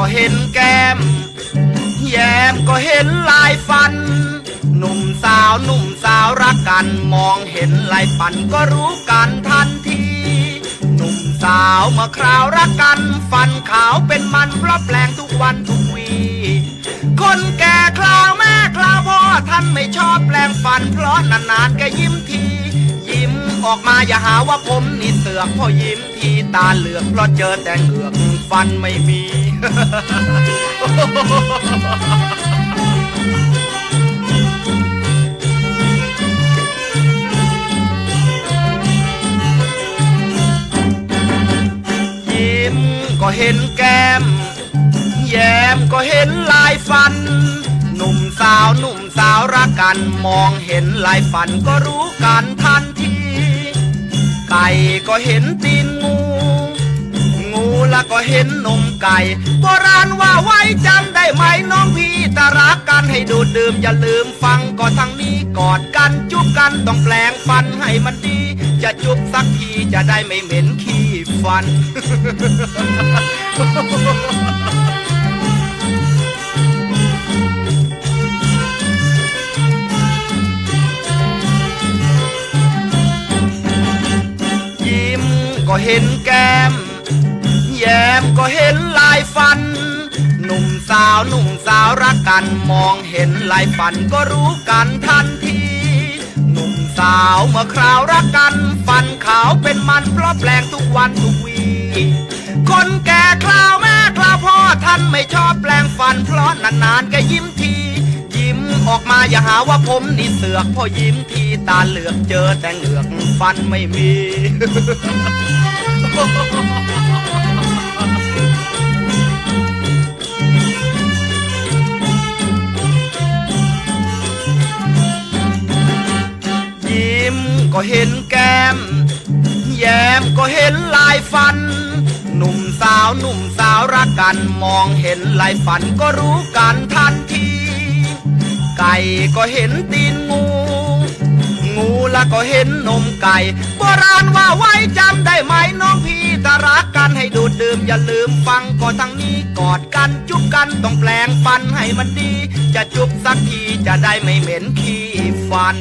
็เห็นแก้ม แย้มก็เห็นลายฟัน หนุ่มสาวหนุ่มสาวรักกัน มองเห็นลายฟันก็รู้กันทันที หนุ่มสาวเมื่อคราวรักกัน ฟันขาวเป็นมันเพราะแปลงทุกวันทุกวี คนแก่คราวแม่คราวพ่อท่านไม่ชอบแปลงฟัน เพราะนานๆแกยิ้มที ออกมาอย่าหาว่าผมนี่เสือกพอยิ้มทีตาเหลือกเพราะเจอแต่เหงือกฟันไม่มี ยิ้มก็เห็นแก้ม แย้มก็เห็นลายฟันหนุ่มสาวหนุ่มสาวรักกัน มองเห็นลายฟันก็รู้กันทันที ก่ก็เห็นตีนงู งูแล้วก็เห็นนมไก่โบราณว่าไว้จำได้ไหมน้องพี่ตารักกันให้ดูดดื่มอย่าลืมฟังก็ทั้งนี้กอดกันจุบกันต้องแปลงฟันให้มันดี จะจุบสักทีจะได้ไม่เหม็นขี้ฟัน ก็เห็นแก้ม แย้มก็เห็นลายฟัน หนุ่มสาวหนุ่มสาวรักกันมองเห็นลายฟันก็รู้กันทันที หนุ่มสาวเมื่อคราวรักกัน ฟันขาวเป็นมันเพราะแปลงทุกวันทุกวี คนแก่คราวแม่คราวพ่อท่านไม่ชอบแปลงฟัน เพราะนานๆแกยิ้มที ออกมาอย่าหาว่าผมนี่เสือกพอยิ้มทีตาเหลือกเจอแต่เหงือกฟันไม่มียิ้มก็เห็นแก้ม แย้มก็เห็นลายฟัน หนุ่มสาวหนุ่มสาวรักกัน มองเห็นลายฝันก็รู้กันทันที ก่ก็เห็นตีนงู งูแล้วก็เห็นนมไก่โบราณว่าไว้จำได้ไหมน้องพี่ตารักกันให้ดูดดื่มอย่าลืมฟังก็ทั้งนี้กอดกันจุบกันต้องแปลงฟันให้มันดี จะจุบสักทีจะได้ไม่เหม็นขี้ฟัน